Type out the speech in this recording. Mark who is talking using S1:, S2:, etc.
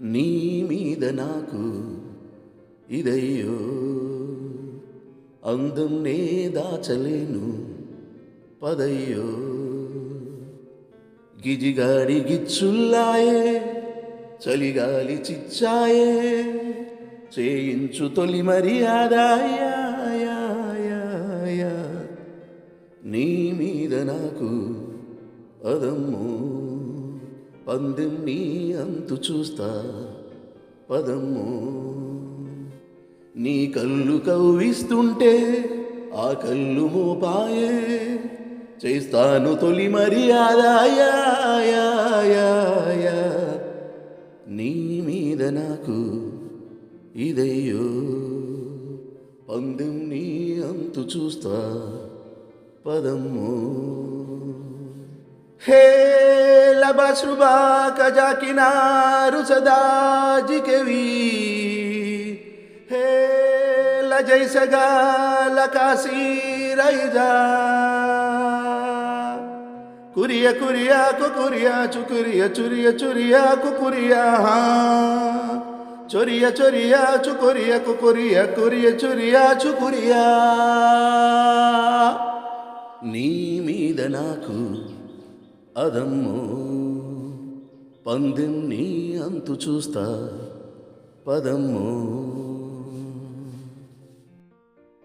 S1: నీ మీద నాకు ఇదయ్యో. అందం నే దాచలేను పదయ్యో. గిజిగాడి గిచ్చుల్లాయే చలిగాలి చిచ్చాయే చేయించు తొలి మర్యాదాయ నీ మీద నాకు అదమ్మో. పందెం నీ అంతు చూస్తా పదము. నీ కళ్ళు కవ్విస్తుంటే ఆ కళ్ళు మోపాయే. చేస్తాను తొలి మర్యాదయా నీ మీద నాకు ఇదయ్యో. పందెం నీ అంతు చూస్తా పదమ్మో హే बसरुबा कजा किनारु सदाज के वी हे लजय सगा लकासी रईजा कुरिया कुरिया कुकुरिया चुकुरिया चुरिया चुरिया कुकुरिया हाँ चोरिया चोरिया चुकुरिया कुकुरिया कुरिया चुरिया चुकुरिया नी मीद नाकू అదమ్ము పందెం నీ అంతు చూస్తా పదమ్ము.